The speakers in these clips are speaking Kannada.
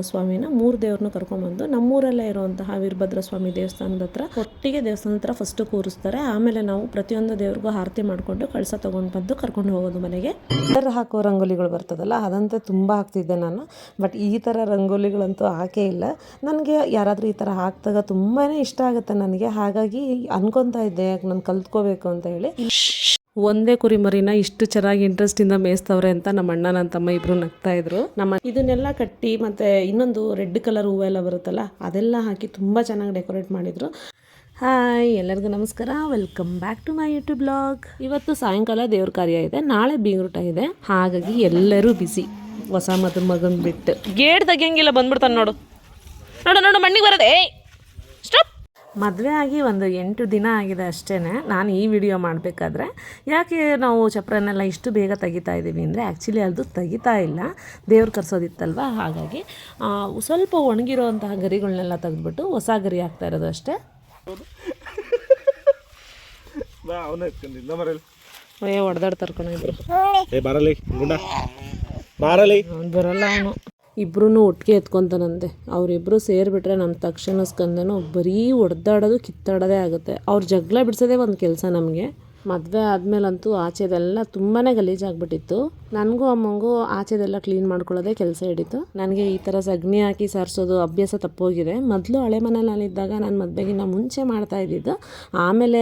ಟಿಪಿರಂಗ ಸ್ವಾಮಿನ ಮೂರು ದೇವ್ರನ್ನ ಕರ್ಕೊಂಡ್ಬಂದು ನಮ್ಮೂರಲ್ಲೇ ಇರುವಂತಹ ವೀರಭದ್ರ ಸ್ವಾಮಿ ದೇವಸ್ಥಾನದ ಹತ್ರ ಒಟ್ಟಿಗೆ ದೇವಸ್ಥಾನದ ಹತ್ರ ಫಸ್ಟ್ ಕೂರಿಸ್ತಾರೆ. ಆಮೇಲೆ ನಾವು ಪ್ರತಿಯೊಂದು ದೇವ್ರಿಗೂ ಆರತಿ ಮಾಡಿಕೊಂಡು ಕಳಸ ತಗೊಂಡು ಬಂದು ಕರ್ಕೊಂಡು ಹೋಗೋದು ಮನೆಗೆ. ಕಲರ್ ಹಾಕೋ ರಂಗೋಲಿಗಳು ಬರ್ತದಲ್ಲ, ಅದಂತೆ ತುಂಬ ಹಾಕ್ತಿದ್ದೆ ನಾನು. ಬಟ್ ಈ ಥರ ರಂಗೋಲಿಗಳಂತೂ ಹಾಕೇ ಇಲ್ಲ. ನನಗೆ ಯಾರಾದರೂ ಈ ಥರ ಹಾಕ್ತಾಗ ತುಂಬಾ ಇಷ್ಟ ಆಗುತ್ತೆ ನನಗೆ. ಹಾಗಾಗಿ ಅನ್ಕೊತಾ ಇದ್ದೆ ನಾನು ಕಲ್ತ್ಕೋಬೇಕು ಅಂತ ಹೇಳಿ. ಒಂದೇ ಕುರಿಮರಿನ ಇಷ್ಟು ಚೆನ್ನಾಗಿ ಇಂಟ್ರೆಸ್ಟಿಂದ ಮೇಯಿಸ್ತವ್ರೆ ಅಂತ ನಮ್ಮ ಅಣ್ಣ, ನನ್ನ ತಮ್ಮ ಇಬ್ಬರು ನಗ್ತಾ ಇದ್ರು. ನಮ್ಮ ಇದನ್ನೆಲ್ಲ ಕಟ್ಟಿ ಮತ್ತೆ ಇನ್ನೊಂದು ರೆಡ್ ಕಲರ್ ಹೂವೆಲ್ಲ ಬರುತ್ತಲ್ಲ, ಅದೆಲ್ಲ ಹಾಕಿ ತುಂಬ ಚೆನ್ನಾಗಿ ಡೆಕೋರೇಟ್ ಮಾಡಿದ್ರು. ಹಾಯ್, ಎಲ್ಲರಿಗೂ ನಮಸ್ಕಾರ. Welcome back to my YouTube blog. ಇವತ್ತು ಸಾಯಂಕಾಲ ದೇವ್ರ ಕಾರ್ಯ ಇದೆ, ನಾಳೆ ಬೀಗ್ರೂಟ ಇದೆ. ಹಾಗಾಗಿ ಎಲ್ಲರೂ ಬಿಸಿ. ಹೊಸ ಮದ ಮಗನ ಬಿಟ್ಟು. ಗೇಟ್ ತೆಗಿಯಂಗಿಲ್ಲ, ಬಂದ್ಬಿಡ್ತಾನೆ ನೋಡು. ನೋಡು ನೋಡು, ಮಣ್ಣಿಗೆ ಬರೋದೇ. ಸ್ಟಾಪ್. ಮದುವೆ ಆಗಿ ಒಂದು ಎಂಟು ದಿನ ಆಗಿದೆ ಅಷ್ಟೇ ನಾನು ಈ ವಿಡಿಯೋ ಮಾಡಬೇಕಾದ್ರೆ ಯಾಕೆ ನಾವು ಚಪ್ರನ್ನೆಲ್ಲ ಇಷ್ಟು ಬೇಗ ತೆಗಿತಾ ಇದ್ದೀವಿ ಅಂದರೆ ಆ್ಯಕ್ಚುಲಿ ಅದು ತೆಗಿತಾ ಇಲ್ಲ. ದೇವ್ರು ಕರ್ಸೋದಿತ್ತಲ್ವ? ಹಾಗಾಗಿ ಸ್ವಲ್ಪ ಒಣಗಿರೋಂತಹ ಗರಿಗಳನ್ನೆಲ್ಲ ತೆಗೆದ್ಬಿಟ್ಟು ಹೊಸ ಗರಿ ಹಾಕ್ತಾ ಇರೋದು ಅಷ್ಟೇ. ಏ ಹೊಡೆದಾಡ್ ಬಾರಲಿ ಗುಂಡ. ಬಾರಲಿ ಅವ್ನು ಬರಲ್ಲ ಅವನು. ಇಬ್ರು ಒಟ್ಟಿಗೆ ಎತ್ಕೊತಾನಂತೆ. ಅವರಿಬ್ಬರು ಸೇರಿಬಿಟ್ರೆ ನಮ್ಮ ತಕ್ಷಣ ಸ್ಕಂದನು ಬರೀ ಹೊಡೆದಾಡೋದು ಕಿತ್ತಾಡೋದೇ ಆಗುತ್ತೆ. ಅವ್ರ ಜಗಳ ಬಿಡಿಸೋದೇ ಒಂದು ಕೆಲಸ ನಮಗೆ. ಮದುವೆ ಆದಮೇಲಂತೂ ಆಚೆದೆಲ್ಲ ತುಂಬಾ ಗಲೀಜಾಗ್ಬಿಟ್ಟಿತ್ತು ನನಗೂ ಅಮ್ಮಂಗೂ ಆಚೆದೆಲ್ಲ ಕ್ಲೀನ್ ಮಾಡ್ಕೊಳ್ಳೋದೇ ಕೆಲಸ ಹಿಡಿತು. ನನಗೆ ಈ ಥರ ಸಗಣಿ ಹಾಕಿ ಸಾರಿಸೋದು ಅಭ್ಯಾಸ ತಪ್ಪೋಗಿದೆ. ಮೊದಲು ಹಳೆ ಮನೇಲಿ ನಾನಿದ್ದಾಗ ನಾನು ಮದುವೆಗಿನ್ನ ಮುಂಚೆ ಮಾಡ್ತಾ ಇದ್ದಿದ್ದು. ಆಮೇಲೆ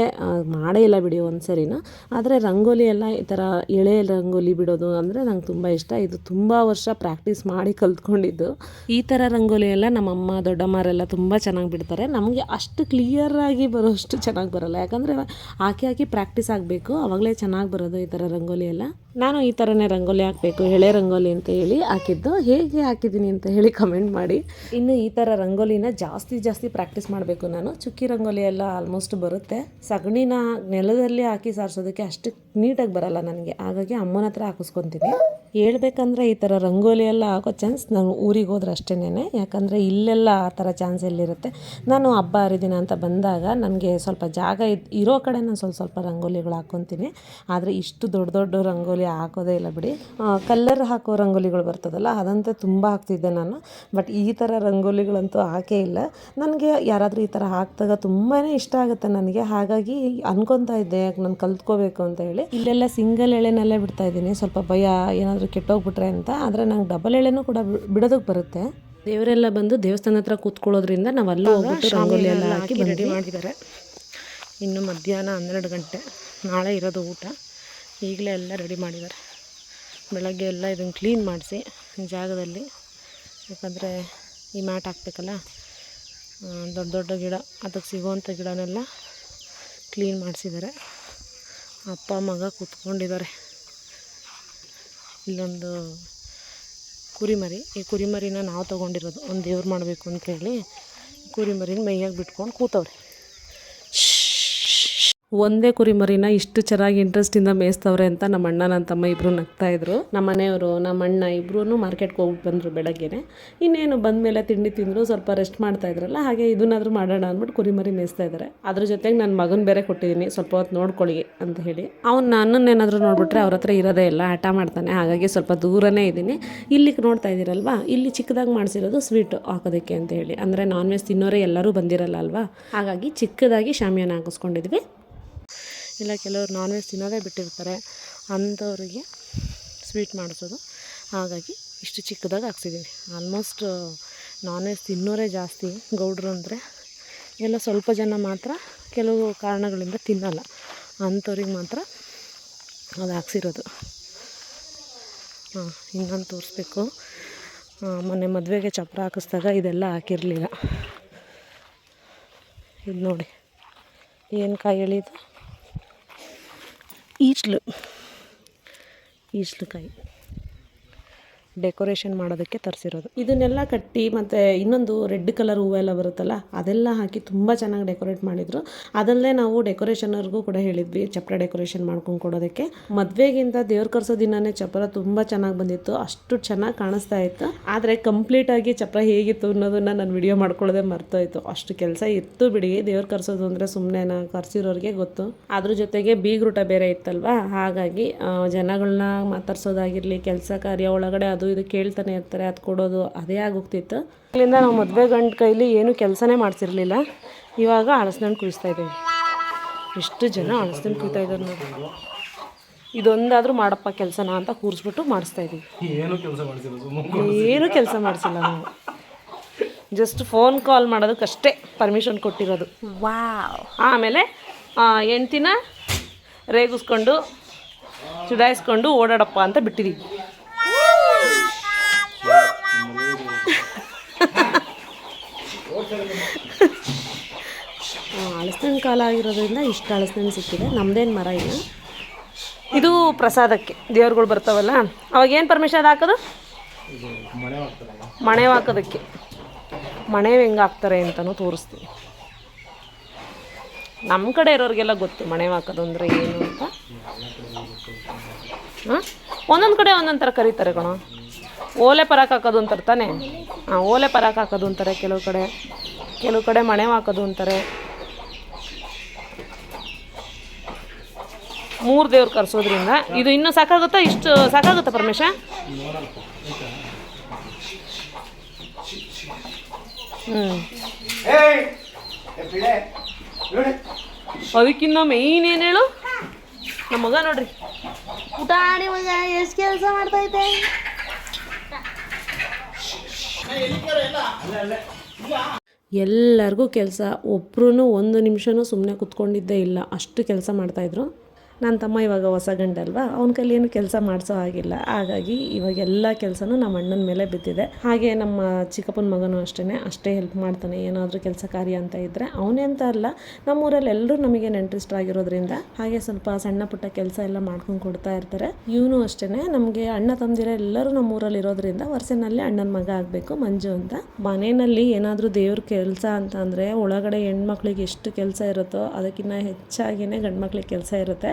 ಮಾಡೇ ಇಲ್ಲ ಬಿಡಿ ಒಂದು ಸರಿನ ಆದರೆ ರಂಗೋಲಿ ಎಲ್ಲ ಈ ಥರ ಎಳೆ ರಂಗೋಲಿ ಬಿಡೋದು ಅಂದರೆ ನಂಗೆ ತುಂಬ ಇಷ್ಟ. ಇದು ತುಂಬ ವರ್ಷ ಪ್ರಾಕ್ಟೀಸ್ ಮಾಡಿ ಕಲ್ತ್ಕೊಂಡಿದ್ದು. ಈ ಥರ ರಂಗೋಲಿ ಎಲ್ಲ ನಮ್ಮಮ್ಮ, ದೊಡ್ಡಮ್ಮರೆಲ್ಲ ತುಂಬ ಚೆನ್ನಾಗಿ ಬಿಡ್ತಾರೆ. ನಮಗೆ ಅಷ್ಟು ಕ್ಲಿಯರಾಗಿ ಬರೋಷ್ಟು ಚೆನ್ನಾಗಿ ಬರಲ್ಲ. ಯಾಕಂದರೆ ಹಾಕಿ ಹಾಕಿ ಪ್ರಾಕ್ಟೀಸ್ ಆಗಬೇಕು ಆವಾಗಲೇ ಚೆನ್ನಾಗಿ ಬರೋದು ಈ ಥರ ರಂಗೋಲಿ ಎಲ್ಲ. ನಾನು ಈ ಥರನೇ ರಂಗೋಲಿ ಹಾಕಬೇಕು, ಎಳೆ ರಂಗೋಲಿ ಅಂತ ಹೇಳಿ ಹಾಕಿದ್ದು. ಹೇಗೆ ಹಾಕಿದ್ದೀನಿ ಅಂತ ಹೇಳಿ ಕಮೆಂಟ್ ಮಾಡಿ. ಇನ್ನು ಈ ಥರ ರಂಗೋಲಿನ ಜಾಸ್ತಿ ಜಾಸ್ತಿ ಪ್ರಾಕ್ಟೀಸ್ ಮಾಡಬೇಕು ನಾನು. ಚುಕ್ಕಿ ರಂಗೋಲಿ ಎಲ್ಲ ಆಲ್ಮೋಸ್ಟ್ ಬರುತ್ತೆ. ಸಗಣಿನ ನೆಲದಲ್ಲಿ ಹಾಕಿ ಸಾರಿಸೋದಕ್ಕೆ ಅಷ್ಟು ನೀಟಾಗಿ ಬರಲ್ಲ ನನಗೆ. ಹಾಗಾಗಿ ಅಮ್ಮನ ಹತ್ರ ಹಾಕಿಸ್ಕೊತೀನಿ. ಹೇಳ್ಬೇಕಂದ್ರೆ ಈ ಥರ ರಂಗೋಲಿ ಎಲ್ಲ ಹಾಕೋ ಚಾನ್ಸ್ ನಾನು ಊರಿಗೆ ಹೋದ್ರೆ ಅಷ್ಟೇನೆ ಯಾಕಂದರೆ ಇಲ್ಲೆಲ್ಲ ಆ ಥರ ಚಾನ್ಸ್ ಎಲ್ಲಿರುತ್ತೆ? ನಾನು ಹಬ್ಬ ಹರಿದಿನ ಅಂತ ಬಂದಾಗ ನನಗೆ ಸ್ವಲ್ಪ ಜಾಗ ಇರೋ ಕಡೆ ನಾನು ಸ್ವಲ್ಪ ಸ್ವಲ್ಪ ರಂಗೋಲಿಗಳು ಹಾಕ್ಕೊತೀನಿ. ಆದರೆ ಇಷ್ಟು ದೊಡ್ಡ ದೊಡ್ಡ ರಂಗೋಲಿ ಹಾಕೋದೇ ಇಲ್ಲ ಬಿಡಿ. ಕಲ್ಲರ್ ಹಾಕೋ ರಂಗೋಲಿಗಳು ಬರ್ತದಲ್ಲ ಅದಂತೂ ತುಂಬ ಹಾಕ್ತಿದ್ದೆ ನಾನು. ಬಟ್ ಈ ಥರ ರಂಗೋಲಿಗಳಂತೂ ಹಾಕೇ ಇಲ್ಲ. ನನಗೆ ಯಾರಾದರೂ ಈ ಥರ ಹಾಕಿದಾಗ ತುಂಬಾ ಇಷ್ಟ ಆಗುತ್ತೆ ನನಗೆ. ಹಾಗಾಗಿ ಅನ್ಕೊತಾ ಇದ್ದೆ ಯಾಕೆ ನಾನು ಕಲ್ತ್ಕೋಬೇಕು ಅಂತ ಹೇಳಿ. ಇಲ್ಲೆಲ್ಲ ಸಿಂಗಲ್ ಎಳೆನಲ್ಲೇ ಬಿಡ್ತಾ ಇದ್ದೀನಿ. ಸ್ವಲ್ಪ ಭಯ ಏನಾದರೂ ಕೆಟ್ಟೋಗ್ಬಿಟ್ರೆ ಅಂತ. ಆದರೆ ನಂಗೆ ಡಬಲ್ ಎಳೆನೂ ಕೂಡ ಬಿಡೋದಕ್ಕೆ ಬರುತ್ತೆ. ದೇವರೆಲ್ಲ ಬಂದು ದೇವಸ್ಥಾನ ಹತ್ರ ಕೂತ್ಕೊಳ್ಳೋದ್ರಿಂದ ನಾವು ಅಲ್ಲೂ ಹೋಗ್ಬಿಟ್ಟು ರಂಗೋಲಿ ಎಲ್ಲ ಹಾಕಿ ರೆಡಿ ಮಾಡಿದ್ದಾರೆ. ಇನ್ನು ಮಧ್ಯಾಹ್ನ ಹನ್ನೆರಡು ಗಂಟೆ ನಾಳೆ ಇರೋದು ಊಟ. ಈಗಲೇ ಎಲ್ಲ ರೆಡಿ ಮಾಡಿದ್ದಾರೆ. ಬೆಳಗ್ಗೆ ಎಲ್ಲ ಇದನ್ನು ಕ್ಲೀನ್ ಮಾಡಿಸಿ ಜಾಗದಲ್ಲಿ. ಯಾಕಂದರೆ ಈ ಮ್ಯಾಟ್ ಹಾಕ್ಬೇಕಲ್ಲ ದೊಡ್ಡ ದೊಡ್ಡ ಗಿಡ, ಅದಕ್ಕೆ ಸಿಗುವಂಥ ಗಿಡನೆಲ್ಲ ಕ್ಲೀನ್ ಮಾಡಿಸಿದ್ದಾರೆ. ಅಪ್ಪ, ಮಗ ಕೂತ್ಕೊಂಡಿದ್ದಾರೆ. ಇಲ್ಲೊಂದು ಕುರಿಮರಿ, ಈ ಕುರಿಮರಿನ ನಾವು ತೊಗೊಂಡಿರೋದು. ಒಂದು ದೇವ್ರು ಮಾಡಬೇಕು ಅಂತೇಳಿ ಕುರಿಮರಿನ ಮೈಯಾಗಿ ಬಿಟ್ಕೊಂಡು ಕೂತವ್ರೆ. ಒಂದೇ ಕುರಿಮರಿನ ಇಷ್ಟು ಚೆನ್ನಾಗಿ ಇಂಟ್ರೆಸ್ಟಿಂದ ಮೇಯಿಸ್ತವ್ರೆ ಅಂತ ನಮ್ಮ ಅಣ್ಣ ನನ್ನ ತಮ್ಮ ಇಬ್ಬರು ನಗ್ತಾ ಇದ್ರು. ನಮ್ಮ ಮನೆಯವರು, ನಮ್ಮ ಅಣ್ಣ ಇಬ್ಬರೂ ಮಾರ್ಕೆಟ್ಗೆ ಹೋಗಿ ಬಂದರು ಬೆಳಗ್ಗೆನೆ. ಇನ್ನೇನು ಬಂದಮೇಲೆ ತಿಂಡಿ ತಿಂದರು, ಸ್ವಲ್ಪ ರೆಸ್ಟ್ ಮಾಡ್ತಾ ಇದ್ರಲ್ಲ, ಹಾಗೆ ಇದನ್ನಾದರೂ ಮಾಡೋಣ ಅಂದ್ಬಿಟ್ಟು ಕುರಿಮರಿ ಮೇಯಿಸ್ತಾ ಇದ್ದಾರೆ ಅದ್ರ ಜೊತೆಗೆ ನನ್ನ ಮಗನ ಬೇರೆ ಕೊಟ್ಟಿದ್ದೀನಿ ಸ್ವಲ್ಪ ಹೊತ್ತು ನೋಡ್ಕೊಳ್ಳಿ ಅಂತ ಹೇಳಿ. ಅವ್ನು ನನ್ನನ್ನೇನಾದರೂ ನೋಡಿಬಿಟ್ರೆ ಅವ್ರ ಹತ್ರ ಇರೋದೇ ಇಲ್ಲ ಆಟ ಮಾಡ್ತಾನೆ. ಹಾಗಾಗಿ ಸ್ವಲ್ಪ ದೂರನೇ ಇದ್ದೀನಿ. ಇಲ್ಲಿಗೆ ನೋಡ್ತಾ ಇದ್ದೀರಲ್ವಾ? ಇಲ್ಲಿ ಚಿಕ್ಕದಾಗಿ ಮಾಡಿಸಿರೋದು ಸ್ವೀಟ್ ಹಾಕೋದಕ್ಕೆ ಅಂತ ಹೇಳಿ. ಅಂದರೆ ನಾನ್ ವೆಜ್ ತಿನ್ನೋರೇ ಎಲ್ಲರೂ ಬಂದಿರಲ್ಲ ಅಲ್ವಾ? ಹಾಗಾಗಿ ಚಿಕ್ಕದಾಗಿ ಶಾಮಿಯಾನ ಹಾಕಿಸ್ಕೊಂಡಿದ್ವಿ. ಇಲ್ಲ, ಕೆಲವರು ನಾನ್ ವೆಜ್ ತಿನ್ನೋದೇ ಬಿಟ್ಟಿರ್ತಾರೆ ಅಂಥವ್ರಿಗೆ ಸ್ವೀಟ್ ಮಾಡಿಸೋದು. ಹಾಗಾಗಿ ಇಷ್ಟು ಚಿಕ್ಕದಾಗ ಹಾಕ್ಸಿದ್ದೀವಿ ಆಲ್ಮೋಸ್ಟ್ ನಾನ್ ವೆಜ್ ತಿನ್ನೋರೇ ಜಾಸ್ತಿ, ಗೌಡ್ರು ಅಂದರೆ ಎಲ್ಲ ಸ್ವಲ್ಪ ಜನ ಮಾತ್ರ ಕೆಲವು ಕಾರಣಗಳಿಂದ ತಿನ್ನಲ್ಲ. ಅಂಥವ್ರಿಗೆ ಮಾತ್ರ ಅದು ಹಾಕ್ಸಿರೋದು. ಹಾಂ ಇನ್ನೊಂದು ತೋರಿಸ್ಬೇಕು. ಮೊನ್ನೆ ಮದುವೆಗೆ ಚಪ್ರ ಹಾಕಿಸ್ದಾಗ ಇದೆಲ್ಲ ಹಾಕಿರಲಿಲ್ಲ. ಇದು ನೋಡಿ, ಏನು ಕಾಯಿ ಎಳಿದು? ಈಸ್ಲು ಈಸ್ಲುಕಾಯಿ ಡೆಕೋರೇಷನ್ ಮಾಡೋದಕ್ಕೆ ತರಿಸಿರೋದು. ಇದನ್ನೆಲ್ಲ ಕಟ್ಟಿ ಮತ್ತು ಇನ್ನೊಂದು ರೆಡ್ ಕಲರ್ ಹೂವೆಲ್ಲ ಬರುತ್ತಲ್ಲ, ಅದೆಲ್ಲ ಹಾಕಿ ತುಂಬ ಚೆನ್ನಾಗಿ ಡೆಕೋರೇಟ್ ಮಾಡಿದರು. ಅದಲ್ಲೇ ನಾವು ಡೆಕೋರೇಷನರ್ಗೂ ಕೂಡ ಹೇಳಿದ್ವಿ, ಚಪ್ರ ಡೆಕೋರೇಷನ್ ಮಾಡ್ಕೊಂಡು ಕೊಡೋದಕ್ಕೆ. ಮದುವೆಗಿಂತ ದೇವ್ರ ಕರ್ಸೋ ದಿನನೇ ಚಪ್ರ ತುಂಬ ಚೆನ್ನಾಗಿ ಬಂದಿತ್ತು, ಅಷ್ಟು ಚೆನ್ನಾಗಿ ಕಾಣಿಸ್ತಾ ಇತ್ತು. ಆದರೆ ಕಂಪ್ಲೀಟಾಗಿ ಚಪ್ರ ಹೇಗಿತ್ತು ಅನ್ನೋದನ್ನು ನಾನು ವಿಡಿಯೋ ಮಾಡ್ಕೊಳ್ಳೋದೇ ಮರ್ತೋಯ್ತು. ಅಷ್ಟು ಕೆಲಸ ಇತ್ತು ಬಿಡಿ, ದೇವ್ರ ಕರ್ಸೋದು ಅಂದರೆ ಸುಮ್ಮನೆ ಕರ್ಸಿರೋರಿಗೆ ಗೊತ್ತು. ಅದ್ರ ಜೊತೆಗೆ ಬೀಗ್ರೂಟ ಬೇರೆ ಇತ್ತಲ್ವಾ, ಹಾಗಾಗಿ ಜನಗಳನ್ನ ಮಾತಾಡ್ಸೋದಾಗಿರಲಿ, ಕೆಲಸ ಕಾರ್ಯ ಒಳಗಡೆ ಅದು ಇದು ಕೇಳ್ತಾನೆ ಇರ್ತಾರೆ ಅದು ಕೊಡೋದು ಅದೇ ಆಗೋಗ್ತಿತ್ತು. ಇಲ್ಲಿಂದ ನಾವು ಮದುವೆ ಗಂಡ ಕೈಲಿ ಏನು ಕೆಲಸನೇ ಮಾಡ್ತಿರ್ಲಿಲ್ಲ ಇವಾಗ ಹಣ್ಣು ಕುಯಿಸ್ತಾ ಇದ್ದೀವಿ. ಎಷ್ಟು ಜನ ಹಣ್ಣು ಕುಯ್ತಾ ಇದ್ದಾರೆ ನೋಡಿ. ಇದೊಂದಾದರೂ ಮಾಡಪ್ಪ ಕೆಲಸನ ಅಂತ ಕೂರಿಸ್ಬಿಟ್ಟು ಮಾಡಿಸ್ತಾ ಇದ್ದೀವಿ. ಏನು ಕೆಲಸ ಮಾಡ್ತಿಲ್ಲ ಏನು ಕೆಲಸ ಮಾಡಿಸಿಲ್ಲ ನಾವು. ಜಸ್ಟ್ ಫೋನ್ ಕಾಲ್ ಮಾಡೋದಕ್ಕಷ್ಟೇ ಪರ್ಮಿಷನ್ ಕೊಟ್ಟಿರೋದು. ವಾ ಆಮೇಲೆ ಹೆಂಡ್ತಿನ ರೇಗಿಸ್ಕೊಂಡು ಚುಡಾಯಿಸ್ಕೊಂಡು ಓಡಾಡಪ್ಪ ಅಂತ ಬಿಟ್ಟಿದ್ದೀವಿ ಹಳಸಿನ ಕಾಲ ಆಗಿರೋದ್ರಿಂದ ಇಷ್ಟು ಹಳಸಿನ ಸಿಕ್ಕಿದೆ. ನಮ್ದೇನು ಮರ ಇಲ್ಲ. ಇದು ಪ್ರಸಾದಕ್ಕೆ. ದೇವ್ರುಗಳು ಬರ್ತಾವಲ್ಲ. ಅವಾಗ ಏನು ಪರ್ಮಿಷನ್ ಹಾಕೋದು? ಮಣೆ ಹಾಕೋದಕ್ಕೆ. ಮಣೆ ಹೆಂಗೆ ಹಾಕ್ತಾರೆ ಅಂತಲೂ ತೋರಿಸ್ತೀನಿ. ನಮ್ಮ ಕಡೆ ಇರೋರಿಗೆಲ್ಲ ಗೊತ್ತು ಮಣೆ ಹಾಕೋದು ಅಂದರೆ ಏನು ಅಂತ. ಹಾಂ? ಒಂದೊಂದು ಕಡೆ ಒಂದೊಂದು ಥರ ಕರೀತಾರೆ ಕಣೋ. ಓಲೆ ಪರಾಕ್ ಹಾಕೋದು ಅಂತಾರೆ ತಾನೆ? ಹಾಂ, ಓಲೆ ಪರಾಕ್ ಹಾಕೋದು ಅಂತಾರೆ. ಕೆಲವು ಕಡೆ ಕೆಲವು ಕಡೆ ಮಣೆ ಹಾಕೋದು ಅಂತಾರೆ. ಮೂರು ದೇವ್ರು ಕರ್ಸೋದ್ರಿಂದ. ಇದು ಇನ್ನೂ ಸಾಕಾಗುತ್ತಾ? ಇಷ್ಟು ಸಾಕಾಗುತ್ತಾ ಪರಮೇಶ? ಹ್ಞೂ ಅದಕ್ಕಿನ್ನ ಮೇಯ್ನ್ ಏನು ಹೇಳು? ನಮ್ಮ ಮಗ ನೋಡ್ರಿ. ಪುಟಾಣಿ ಮಗ ಎಷ್ಟು ಕೆಲಸ ಮಾಡ್ತೈತೆ ಎಲ್ಲರಿಗೂ ಕೆಲಸ ಒಬ್ರು ಒಂದು ನಿಮಿಷನೂ ಸುಮ್ಮನೆ ಕುತ್ಕೊಂಡಿದ್ದೇ ಇಲ್ಲ. ಅಷ್ಟು ಕೆಲಸ ಮಾಡ್ತಾಯಿದ್ರು ನನ್ನ ತಮ್ಮ ಇವಾಗ ಹೊಸ ಗಂಡಲ್ವಾ? ಅವನ ಕೈಲಿ ಏನು ಕೆಲಸ ಮಾಡಿಸೋ ಹಾಗಿಲ್ಲ. ಹಾಗಾಗಿ ಇವಾಗ ಎಲ್ಲ ಕೆಲಸನೂ ನಮ್ಮ ಅಣ್ಣನ ಮೇಲೆ ಬಿದ್ದಿದೆ. ಹಾಗೆ ನಮ್ಮ ಚಿಕ್ಕಪ್ಪನ ಮಗನೂ ಅಷ್ಟೇ ಅಷ್ಟೇ ಹೆಲ್ಪ್ ಮಾಡ್ತಾನೆ. ಏನಾದರೂ ಕೆಲಸ ಕಾರ್ಯ ಅಂತ ಇದ್ದರೆ ಅವನೇ ಅಂತ ಅಲ್ಲ, ನಮ್ಮೂರಲ್ಲಿ ಎಲ್ಲರೂ ನಮಗೆ ನೆಂಟ್ರಿಸ್ಟ್ರಾಗಿರೋದ್ರಿಂದ ಹಾಗೆ ಸ್ವಲ್ಪ ಸಣ್ಣ ಪುಟ್ಟ ಕೆಲಸ ಎಲ್ಲ ಮಾಡ್ಕೊಂಡು ಕೊಡ್ತಾ ಇರ್ತಾರೆ. ಇವನು ಅಷ್ಟೇ ನಮಗೆ ಅಣ್ಣ ತಂದಿರೋ ಎಲ್ಲರೂ ನಮ್ಮೂರಲ್ಲಿ ಇರೋದ್ರಿಂದ ವರ್ಷನಲ್ಲಿ ಅಣ್ಣನ ಮಗ ಆಗಬೇಕು, ಮಂಜು ಅಂತ. ಮನೆಯಲ್ಲಿ ಏನಾದರೂ ದೇವ್ರ ಕೆಲಸ ಅಂತ ಅಂದರೆ ಒಳಗಡೆ ಹೆಣ್ಮಕ್ಳಿಗೆ ಎಷ್ಟು ಕೆಲಸ ಇರುತ್ತೋ ಅದಕ್ಕಿಂತ ಹೆಚ್ಚಾಗಿಯೇ ಗಂಡು ಮಕ್ಳಿಗೆ ಕೆಲಸ ಇರುತ್ತೆ.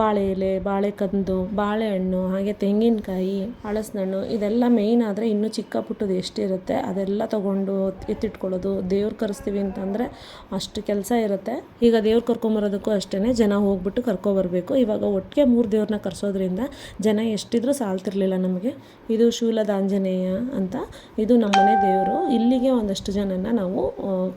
ಬಾಳೆ ಎಲೆ, ಬಾಳೆ ಕಂದು ಬಾಳೆಹಣ್ಣು ಹಾಗೆ ತೆಂಗಿನಕಾಯಿ ಹಣ್ಣು ಇದೆಲ್ಲ ಮೇಯ್ನ್ ಆದರೆ ಇನ್ನೂ ಚಿಕ್ಕ ಪುಟ್ಟದು ಎಷ್ಟಿರುತ್ತೆ ಅದೆಲ್ಲ ತೊಗೊಂಡು ಎತ್ತಿಟ್ಕೊಳ್ಳೋದು. ದೇವ್ರು ಕರೆಸ್ತೀವಿ ಅಂತಂದರೆ ಅಷ್ಟು ಕೆಲಸ ಇರುತ್ತೆ. ಈಗ ದೇವ್ರು ಕರ್ಕೊಂಬರೋದಕ್ಕೂ ಅಷ್ಟೇ ಜನ ಹೋಗ್ಬಿಟ್ಟು ಕರ್ಕೊಬರಬೇಕು ಇವಾಗ ಒಟ್ಟಿಗೆ ಮೂರು ದೇವ್ರನ್ನ ಕರೆಸೋದ್ರಿಂದ ಜನ ಎಷ್ಟಿದ್ರೂ ಸಾಲ್ತಿರ್ಲಿಲ್ಲ ನಮಗೆ. ಇದು ಶೂಲದ ಆಂಜನೇಯ ಅಂತ, ಇದು ನಮ್ಮನೆ ದೇವರು. ಇಲ್ಲಿಗೆ ಒಂದಷ್ಟು ಜನನ ನಾವು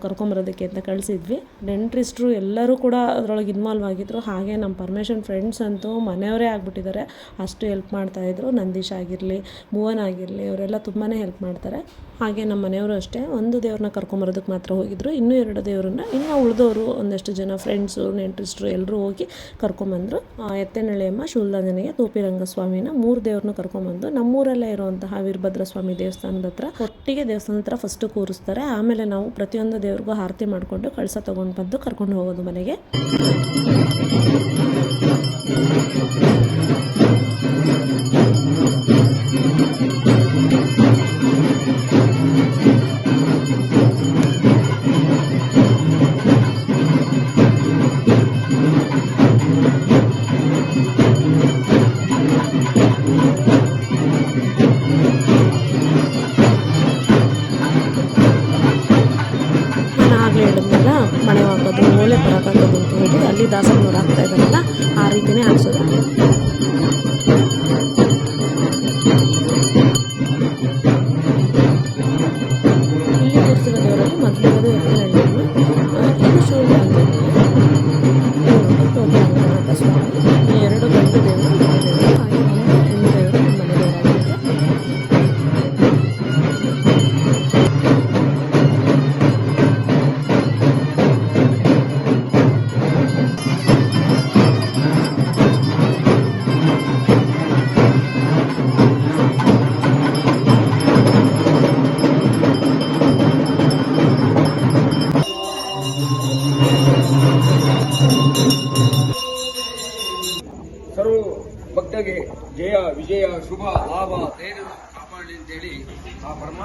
ಕರ್ಕೊಂಬರೋದಕ್ಕೆ ಅಂತ ಕಳಿಸಿದ್ವಿ. ನೆಂಟ್ರಿಸ್ಟ್ರು ಎಲ್ಲರೂ ಕೂಡ ಅದರೊಳಗೆ ಇನ್ವಾಲ್ವ್ ಆಗಿದ್ರು. ಹಾಗೆ ನಮ್ಮ ಪರ್ಮಿಷನ್ ಫ್ರೆಂಡ್ಸ್ ಅಂತೂ ಮನೆಯವರೇ ಆಗಿಬಿಟ್ಟಿದ್ದಾರೆ. ಅಷ್ಟು ಹೆಲ್ಪ್ ಮಾಡ್ತಾಯಿದ್ರು ನಂದೀಶ್ ಆಗಿರಲಿ, ಭುವನ್ ಆಗಿರಲಿ ಇವರೆಲ್ಲ ತುಂಬಾ ಹೆಲ್ಪ್ ಮಾಡ್ತಾರೆ. ಹಾಗೆ ನಮ್ಮ ಮನೆಯವರು ಅಷ್ಟೇ. ಒಂದು ದೇವ್ರನ್ನ ಕರ್ಕೊಂಬರೋದಕ್ಕೆ ಮಾತ್ರ ಹೋಗಿದ್ರು. ಇನ್ನೂ ಎರಡು ದೇವ್ರನ್ನ, ಇನ್ನು ಉಳಿದವರು ಒಂದಷ್ಟು ಜನ ಫ್ರೆಂಡ್ಸು ನೆಂಟ್ರಿಸ್ಟ್ರು ಎಲ್ಲರೂ ಹೋಗಿ ಕರ್ಕೊಂಬಂದರು. ಎತ್ತನಹಳ್ಳಿಯಮ್ಮ ಶೂಲ್ದಾಂಜನೆಗೆ ತೋಪಿರಂಗಸ್ವಾಮಿನ ಮೂರು ದೇವ್ರನ್ನ ಕರ್ಕೊಂಬಂದು ನಮ್ಮೂರಲ್ಲೇ ಇರುವಂತಹ ವೀರಭದ್ರ ಸ್ವಾಮಿ ದೇವಸ್ಥಾನದ ಹತ್ರ ಒಟ್ಟಿಗೆ ದೇವಸ್ಥಾನದ ಹತ್ರ ಫಸ್ಟು ಕೂರಿಸ್ತಾರೆ. ಆಮೇಲೆ ನಾವು ಪ್ರತಿಯೊಂದು ದೇವ್ರಿಗೂ ಆರತಿ ಮಾಡಿಕೊಂಡು ಕಳಸ ತೊಗೊಂಡು ಬಂದು ಕರ್ಕೊಂಡು ಹೋಗೋದು ಮನೆಗೆ. Thank you.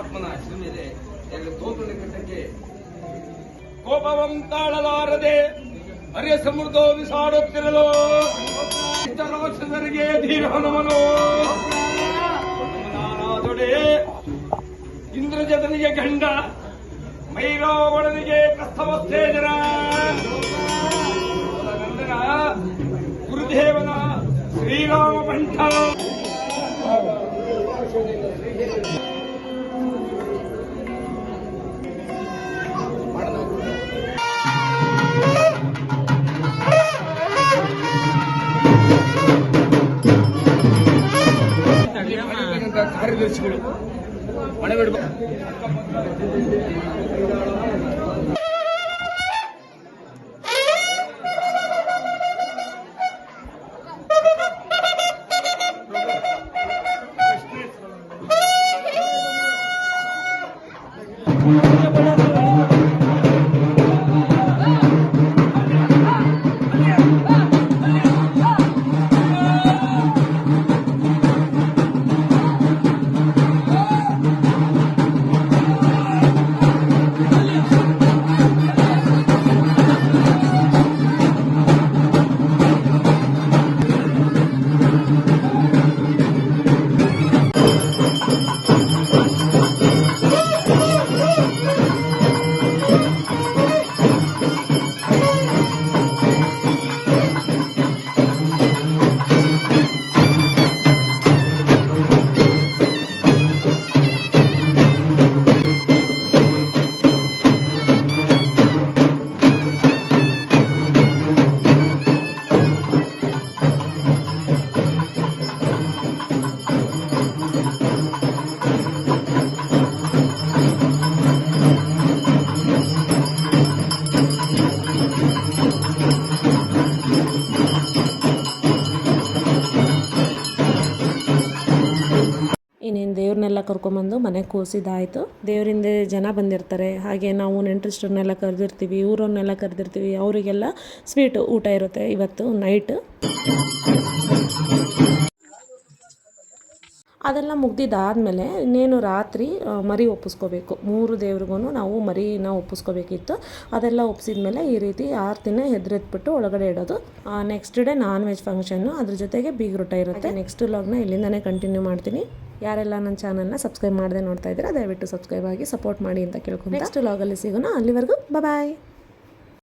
ಪರಮಾತ್ಮನ ಹೆಸರು ಮೇಲೆ ಎರಡು ತೋಟದ ಕಟ್ಟಕ್ಕೆ ಕೋಪವಂ ತಾಳಲಾರದೆ ಹರಿಯ ಸಮೃದ್ಧ ಬಿಸಾಡುತ್ತಿರಲು ರೋಷದರಿಗೆ ಧೀರ ನಮನು ನಾನಾದೊಡೆ ಇಂದ್ರಜತನಿಗೆ ಗಂಡ, ಮೈರಾವಣನಿಗೆ ಕಸ್ತವಸ್ತೇಜನ ಗಂಡನ ಗುರುದೇವನ ಶ್ರೀರಾಮ ಬಂಟ Yeah, I'm. ಕರ್ಕೊಂಬಂದು ಮನೆಗೆ ಕೂಸಿದಾಯಿತು. ದೇವರಿಂದ ಜನ ಬಂದಿರ್ತಾರೆ. ಹಾಗೆ ನಾವು ನೆಂಟರಿಷ್ಟರನ್ನೆಲ್ಲ ಕರೆದಿರ್ತೀವಿ, ಊರವ್ರನ್ನೆಲ್ಲ ಕರೆದಿರ್ತೀವಿ. ಅವರಿಗೆಲ್ಲ ಸ್ವೀಟ್ ಊಟ ಇರುತ್ತೆ ಇವತ್ತು ನೈಟ್ ಅದೆಲ್ಲ ಮುಗ್ದಿದ್ದಾದಮೇಲೆ ಇನ್ನೇನು ರಾತ್ರಿ ಮರಿ ಒಪ್ಪಿಸ್ಕೋಬೇಕು. ಮೂರು ದೇವ್ರಿಗೂ ನಾವು ಮರಿನ ಒಪ್ಪಿಸ್ಕೋಬೇಕಿತ್ತು. ಅದೆಲ್ಲ ಒಪ್ಪಿಸಿದ್ಮೇಲೆ ಈ ರೀತಿ ಆರು ದಿನ ಹೆದ್ರೆತ್ಬಿಟ್ಟು ಒಳಗಡೆ ಇಡೋದು. Next day non veg function ಅದ್ರ ಜೊತೆಗೆ ಬೀಗ್ರೂಟ ಇರುತ್ತೆ. ನೆಕ್ಸ್ಟ್ ಲಾಗ್ನ ಇಲ್ಲಿಂದನೇ ಕಂಟಿನ್ಯೂ ಮಾಡ್ತೀನಿ. ಯಾರೆಲ್ಲ ನನ್ನ ಚಾನಲ್ನ ಸಬ್ಸ್ಕ್ರೈಬ್ ಮಾಡದೆ ನೋಡ್ತಾ ಇದ್ದೀರಾ ದಯವಿಟ್ಟು ಸಬ್ಸ್ಕ್ರೈಬ್ ಆಗಿ ಸಪೋರ್ಟ್ ಮಾಡಿ ಅಂತ ಕೇಳ್ಕೊಂಡು ನೆಕ್ಸ್ಟ್ ಲಾಗಲ್ಲಿ ಸಿಗೋಣ. ಅಲ್ಲಿವರೆಗೂ ಬಾಯ್